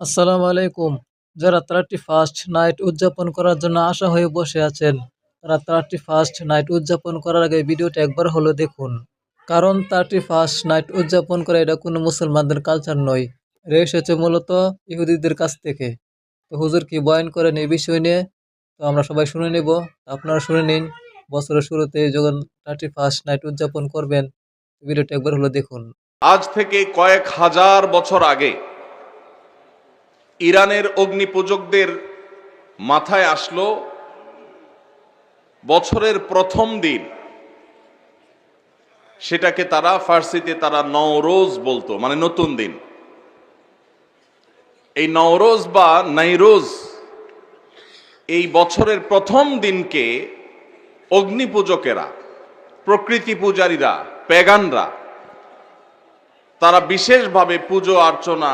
আসসালামু আলাইকুম। যারা থার্টি ফার্স্ট নাইট উদযাপন করার জন্য আশা হয়ে বসে আছেন, তারা থার্টি ফার্স্ট নাইট উদযাপন করার আগে ভিডিওটা একবার হলো দেখুন। কারণ থার্টি ফার্স্ট নাইট উদযাপন করা এটা কোনো মুসলমানদের কালচার নয়। এটা এসেছে মূলত ইহুদিদের কাছ থেকে। তো হুজুর কি বয়ান করেন এই বিষয় নিয়ে? তো আমরা সবাই শুনে নেব। আপনারা শুনে নিন। বছরের শুরুতে যখন থার্টি ফার্স্ট নাইট উদযাপন করবেন, ভিডিওটা একবার হলো দেখুন। আজ থেকে কয়েক হাজার বছর আগে ইরানের অগ্নিপূজকদের মাথায় আসলো বছরের প্রথম দিন। সেটাকে তারা ফার্সিতে তারা নওরোজ বলতো মানে নতুন দিন। এই নওরোজ বা নাইরোজ এই বছরের প্রথম দিনকে অগ্নিপূজকেরা, প্রকৃতি পূজারীরা পেগানরা তারা বিশেষভাবে পুজো অর্চনা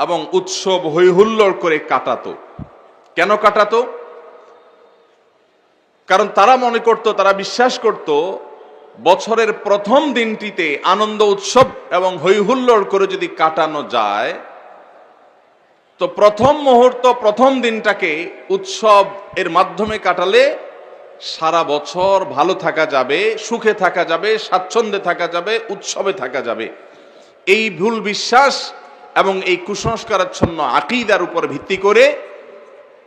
এবং উৎসব হৈহুল্লোড় করে কাটাতো। কেন কাটাতো? কারণ তারা মনে করত, তারা বিশ্বাস করত, বছরের প্রথম দিনটিতে আনন্দ উৎসব এবং হৈহুল্লোড় করে যদি কাটানো যায়, তো প্রথম মুহূর্ত, প্রথম দিনটাকে উৎসব এর মাধ্যমে কাটালে সারা বছর ভালো থাকা যাবে, সুখে থাকা যাবে, স্বাচ্ছন্দ্যে থাকা যাবে, উৎসবে থাকা যাবে। এই ভুল বিশ্বাস এবং এই কুসংস্কারাচ্ছন্ন আকিদার উপর ভিত্তি করে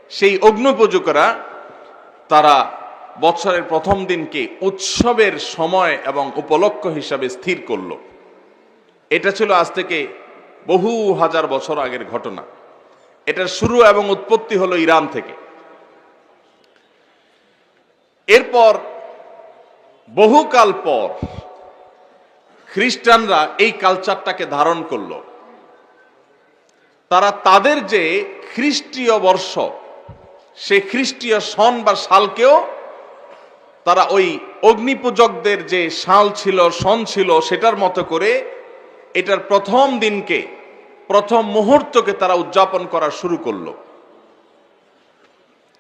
সেই অগ্নপূজকরা তারা বছরের প্রথম দিনকে উৎসবের সময় এবং উপলক্ষ হিসাবে স্থির করল। এটা ছিল আজ থেকে বহু হাজার বছর আগের ঘটনা। এটার শুরু এবং উৎপত্তি হলো ইরান থেকে। এরপর বহুকাল পর খ্রিস্টানরা এই কালচারটাকে ধারণ করল। তারা তাদের যে খ্রিস্টীয় বর্ষ, সে খ্রিস্টীয় সন বা সালকেও তারা ওই অগ্নিপূজকদের যে সাল ছিল সন ছিল, সেটার মতো করে এটার প্রথম দিনকে, প্রথম মুহূর্তকে তারা উদযাপন করা শুরু করল।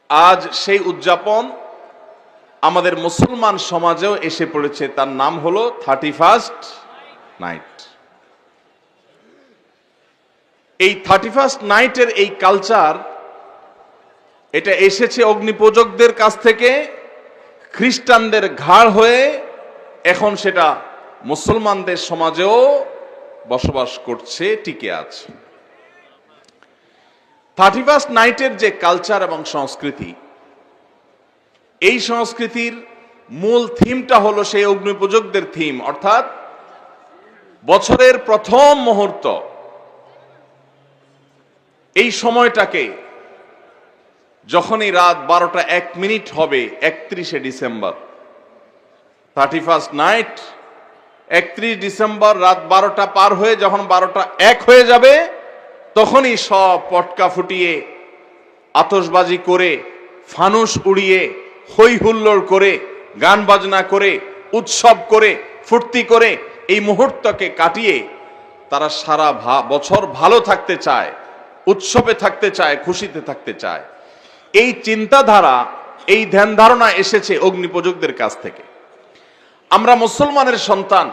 আজ সেই উদযাপন আমাদের মুসলমান সমাজেও এসে পড়েছে। তার নাম হলো থার্টি ফার্স্ট নাইট। এই থার্টি ফার্স্ট নাইটের এই কালচার এটা এসেছে অগ্নিপূজকদের কাছ থেকে, খ্রিস্টানদের ঘাড় হয়ে এখন সেটা মুসলমানদের সমাজেও বসবাস করছে, টিকে আছে। থার্টি ফার্স্ট নাইটের যে কালচার এবং সংস্কৃতি, এই সংস্কৃতির মূল থিমটা হলো সেই অগ্নিপূজকদের থিম অর্থাৎ বছরের প্রথম মুহূর্ত। এই সময়টাকে যখনই রাত বারোটা এক মিনিট হবে, একত্রিশে ডিসেম্বর। থার্টি ফার্স্ট নাইট একত্রিশ ডিসেম্বর রাত বারোটা পার হয়ে যখন বারোটা এক হয়ে যাবে, তখনই সব পটকা ফুটিয়ে আতসবাজি করে, ফানুস উড়িয়ে হই হুল্লোড় করে, গান বাজনা করে, উৎসব করে, ফুর্তি করে এই মুহূর্তকে কাটিয়ে তারা সারা বছর ভালো থাকতে চায়। উৎসবে থাকতে চায়, খুশিতে থাকতে চায়। এই চিন্তাধারা, এই ধ্যান ধারণা এসেছে অগ্নিপূজকদের কাছ থেকে। আমরা মুসলমানের সন্তান,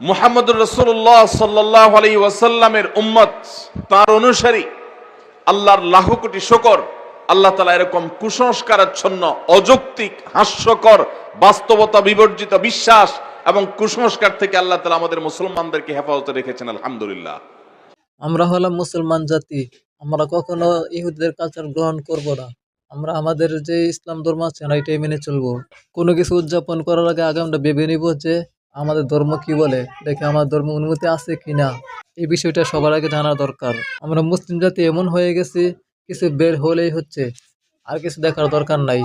মুহাম্মদুর রসুল্লাহ সাল্লাহ আলী ওয়াসাল্লামের উম্মত, তার অনুসারী, আল্লাহর লাখ শকর, আল্লাহ তালা এরকম কুসংস্কারাচ্ছন্ন, অযৌক্তিক, হাস্যকর, বাস্তবতা বিবর্জিত বিশ্বাস এবং কুসংস্কার থেকে আল্লাহ তালা আমাদের মুসলমানদেরকে হেফাজতে রেখেছেন, আলহামদুলিল্লাহ। আমরা হলাম মুসলমান জাতি, আমরা কখনো ইহুদের কালচার গ্রহণ করব না। আমরা আমাদের যে ইসলাম ধর্ম আছে না, এটাই মেনে চলবো। কোনো কিছু উদযাপন করার আগে আগে আমরা ভেবে নিব যে আমাদের ধর্ম কি বলে, দেখে আমার ধর্ম অনুমতি আছে কি না এই বিষয়টা সবার আগে জানা দরকার। আমরা মুসলিম জাতি এমন হয়ে গেছি, কিছু বের হলেই হচ্ছে, আর কিছু দেখার দরকার নাই।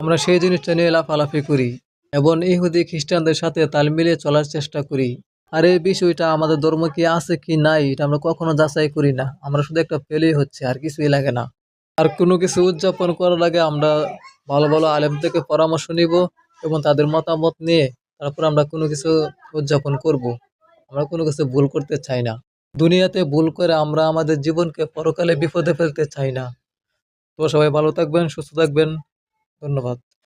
আমরা সেই জিনিসটা নিয়ে লাফালাফি করি, এবং ইহুদি খ্রিস্টানদের সাথে তাল মিলিয়ে চলার চেষ্টা করি। আর এই বিষয়টা আমাদের ধর্ম কি আছে কি নাই, এটা আমরা কখনো যাচাই করি না। আমরা শুধু একটা পেলেই হচ্ছে, আর কিছুই লাগে না। আর কোনো কিছু উদযাপন করার আগে আমরা ভালো ভালো আলেম থেকে পরামর্শ নিব এবং তাদের মতামত নিয়ে তারপর আমরা কোনো কিছু উদযাপন করব। আমরা কোনো কিছু ভুল করতে চাই না। দুনিয়াতে ভুল করে আমরা আমাদের জীবনকে পরকালে বিপদে ফেলতে চাই না। তো সবাই ভালো থাকবেন, সুস্থ থাকবেন। ধন্যবাদ।